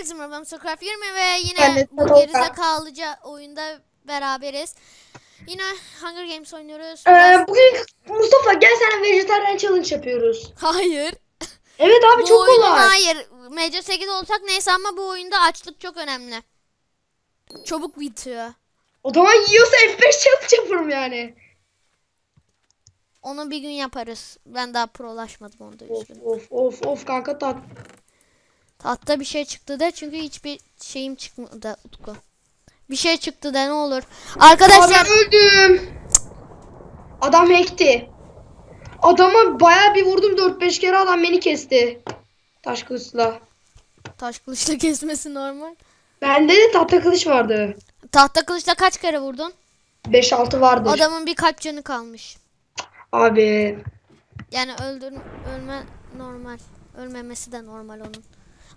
Herkese merhaba ben Sokraft 20 ve yine de bu gerizekalıca oyunda beraberiz. Yine Hunger Games oynuyoruz. Ee, Biraz- bugün Mustafa gel sana vejetaryen challenge yapıyoruz. Hayır. Evet abi Bu çok kolay. hayır. MC8 olsak neyse ama bu oyunda açlık çok önemli. Çabuk bitiyor. O zaman yiyorsa F5 challenge yaparım yani. Onu bir gün yaparız. Ben daha prolaşmadım onda Of of of of kanka tat. Tahtta bir şey çıktı da çünkü hiçbir şeyim çıkmadı Utku. Bir şey çıktı da ne olur. Arkadaşlar Abi öldüm. Adam hackti. Adama baya bir vurdum 4-5 kere adam beni kesti. Taş kılıçla. taş kılıçla kesmesi normal. Bende de tahta kılıç vardı. Tahta kılıçla kaç kere vurdun? 5-6 vardır. Adamın bir kalp canı kalmış. Abi. Yani öldür ölme normal. Ölmemesi de normal onun.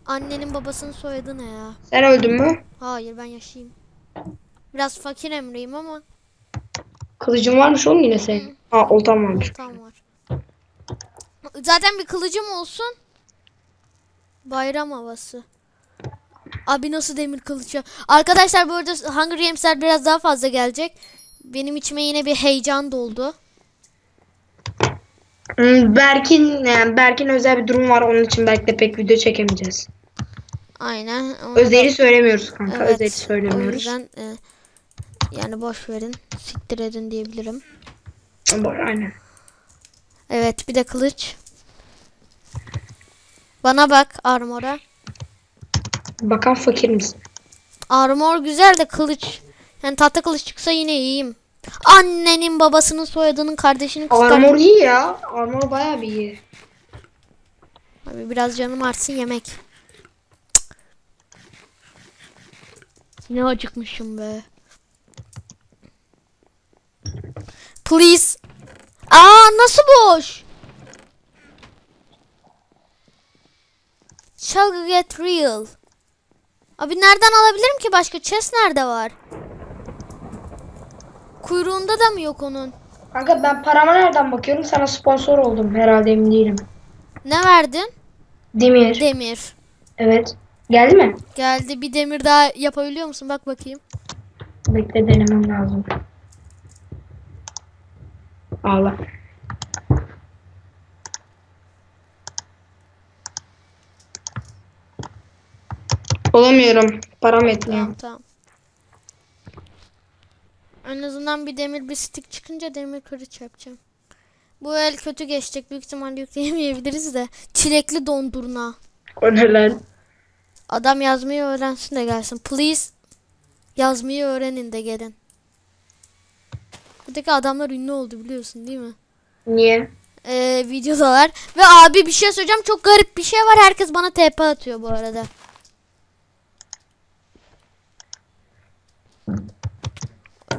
Annenin babasının soyadı ne ya? Sen öldün mü? Hayır ben yaşayayım. Biraz fakir emriyim ama Kılıcın varmış oğlum yine senin. Ha oltan varmış. tam var. Zaten bir kılıcım olsun. Bayram havası. Abi nasıl demir kılıç ya? Arkadaşlar bu arada Hunger Games'ler biraz daha fazla gelecek. Benim içime yine bir heyecan doldu. Hmm, Berk'in yani Berk'in özel bir durum var onun için belki de pek video çekemeyeceğiz. Aynen. Özeli söylemiyoruz kanka. Evet, Özeli O söylemiyoruz. yüzden e, yani boş verin. Siktir edin diyebilirim. Aynen. Evet bir de kılıç. Bana bak armora. Bakan fakir misin? Armor güzel de kılıç. Yani tahta kılıç çıksa yine iyiyim. Annenin babasının soyadının kardeşinin kız Armor iyi ya. Armor bayağı bir iyi. Abi biraz canım artsın yemek. Cık. Ne acıkmışım be. Please. Aa nasıl boş? Shall get real. Abi nereden alabilirim ki başka? Chest nerede var? Kuyruğunda da mı yok onun? Kanka ben parama nereden bakıyorum? Sana sponsor oldum herhalde emin değilim. Ne verdin? Demir. Demir. evet. Geldi mi? Geldi. Bir demir daha yapabiliyor musun? Bak bakayım. Bekle denemem lazım. Allah. Olamıyorum. Param etmiyor. Tamam tamam. En azından bir demir bir stick çıkınca demir kılıç yapacağım. Bu el kötü geçecek. Büyük ihtimalle yükleyemeyebiliriz de. Çilekli dondurma. O ne lan? Adam yazmayı öğrensin de gelsin. Please yazmayı öğrenin de gelin. Buradaki adamlar ünlü oldu biliyorsun değil mi? Niye? Ee, videodalar. Ve abi bir şey söyleyeceğim. Çok garip bir şey var. Herkes bana TP atıyor bu arada.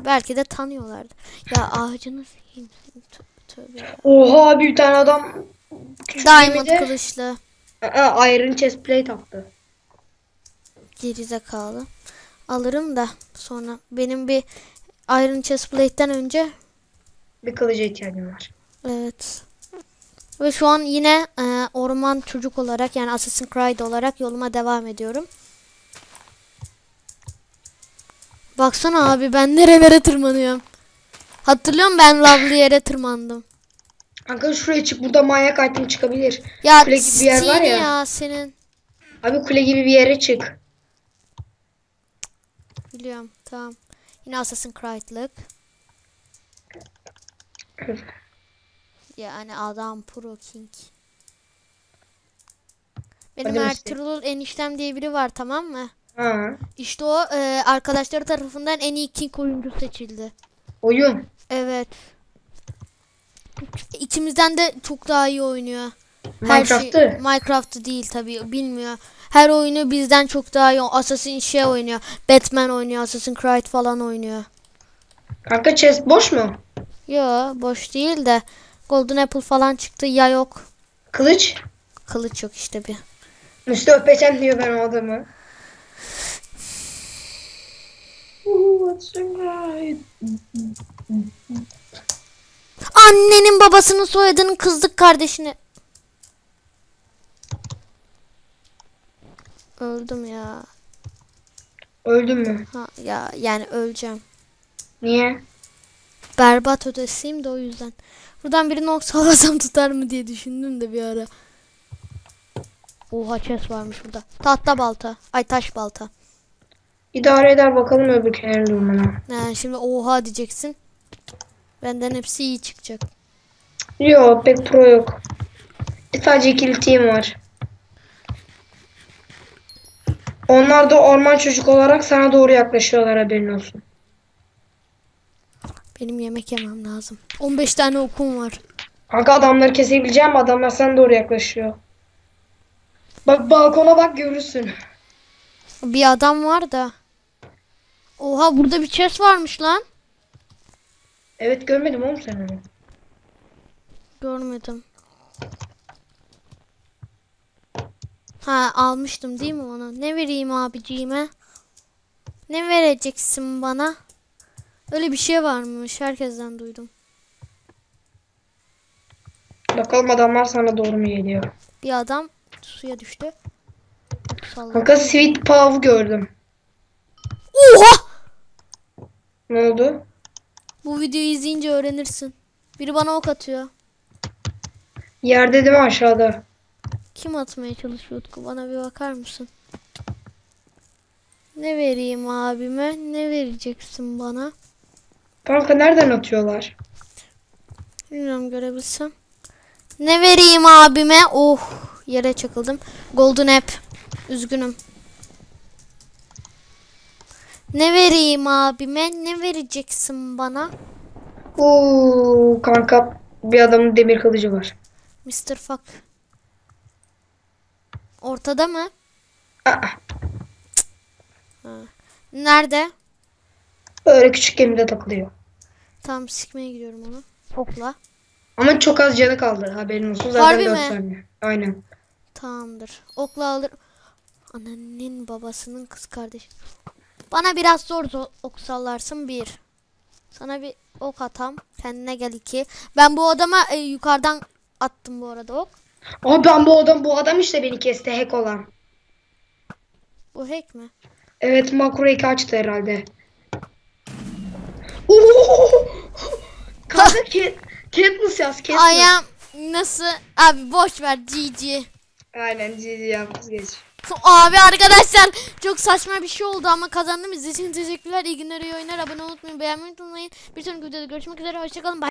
Belki de tanıyorlardı. Ya ağacınız yiyeyim seni. Tövbe. Oha bir tane adam Diamond kılıçlı. Aa, Iron chest plate attı. Gerizekalı. Alırım da sonra benim bir Iron Chestplate'den önce Bir kılıca ihtiyacım var. evet. Ve şu an yine e, orman çocuk olarak yani Assassin's Creed olarak yoluma devam ediyorum. Baksana abi ben nerelere tırmanıyorum. Hatırlıyor musun ben lavlı yere tırmandım. Kanka şuraya çık burada manyak item çıkabilir. Ya Kule gibi bir yer var ya. ya senin. Abi kule gibi bir yere çık. Biliyorum tamam. Yine Assassin's Creed'lık. Yani adam pro king. Benim Hadi. Ertuğrul eniştem diye biri var tamam mı? Ha. İşte o e, arkadaşları tarafından en iyi king oyuncu seçildi. Oyun. Evet. İkimizden de çok daha iyi oynuyor. Minecraft'ı. Minecraft'ı değil tabii bilmiyor. Her oyunu bizden çok daha iyi. Assassin's şey oynuyor. Batman oynuyor. Assassin's Creed falan oynuyor. Kanka chest boş mu? Yo boş değil de Golden Apple falan çıktı ya yok. Kılıç. Kılıç yok işte bir. Müste öpeceğim diyor ben o adamı. Annenin babasının soyadının kızlık kardeşini. Öldüm ya. Öldün mü? Ha, ya yani öleceğim. Niye? Berbat ötesiyim de o yüzden. Buradan birini oksalasam tutar mı diye düşündüm de bir ara. Oha chest varmış burada. Tahta balta. Ay taş balta. İdare eder bakalım öbür kenarın durumuna. Ha, şimdi oha diyeceksin. Benden hepsi iyi çıkacak. Yok pek pro yok. Sadece ikili team var. Onlar da orman çocuk olarak sana doğru yaklaşıyorlar haberin olsun. Benim yemek yemem lazım. 15 tane okum var. Kanka adamları kesebileceğim? Adamlar sana doğru yaklaşıyor. Bak balkona bak görürsün. Bir adam var da. Oha burada bir chest varmış lan. Evet görmedim oğlum sen onu. Görmedim. Ha almıştım değil mi onu? Ne vereyim abiciğime? Ne vereceksin bana? Öyle bir şey varmış. Herkesten duydum. Bakalım adamlar sana doğru mu geliyor. Bir adam suya düştü. Salladı. Kanka Sweet Paw'u gördüm. Oha! Ne oldu? Bu videoyu izleyince öğrenirsin. Biri bana ok atıyor. Yerde değil mi aşağıda? Kim atmaya çalışıyor Utku? Bana bir bakar mısın? Ne vereyim abime? Ne vereceksin bana? Kanka nereden atıyorlar? Bilmiyorum görebilsem. Ne vereyim abime? Oh yere çakıldım. Golden App. Üzgünüm. Ne vereyim abime? Ne vereceksin bana? Oo kanka bir adamın demir kılıcı var. Mr. Fuck. Ortada mı? Aa, Nerede? öyle küçük gemide takılıyor. Tam sikmeye gidiyorum onu. Okla. Ama çok az canı kaldı haberin olsun. Zaten Harbi mi? tane. Aynen. Tamamdır. Okla alır. Annenin babasının kız kardeşi. Bana biraz zor zo- ok sallarsın bir. Sana bir ok atam. Kendine gel iki. Ben bu adama e, yukarıdan attım bu arada ok. Aa ben bu adam bu adam işte beni kesti hack olan. Bu hack mi? Evet makro 2 açtı herhalde. Oo! Kanka Cat- Katniss yaz Katniss. Ayağım nasıl? Abi boş ver GG. Aynen GG yaptık geç. Abi arkadaşlar çok saçma bir şey oldu ama kazandım. İzlediğiniz için teşekkürler. İyi günler, iyi oyunlar. Abone olmayı, beğenmeyi unutmayın. Bir sonraki videoda görüşmek üzere. Hoşçakalın. Bye.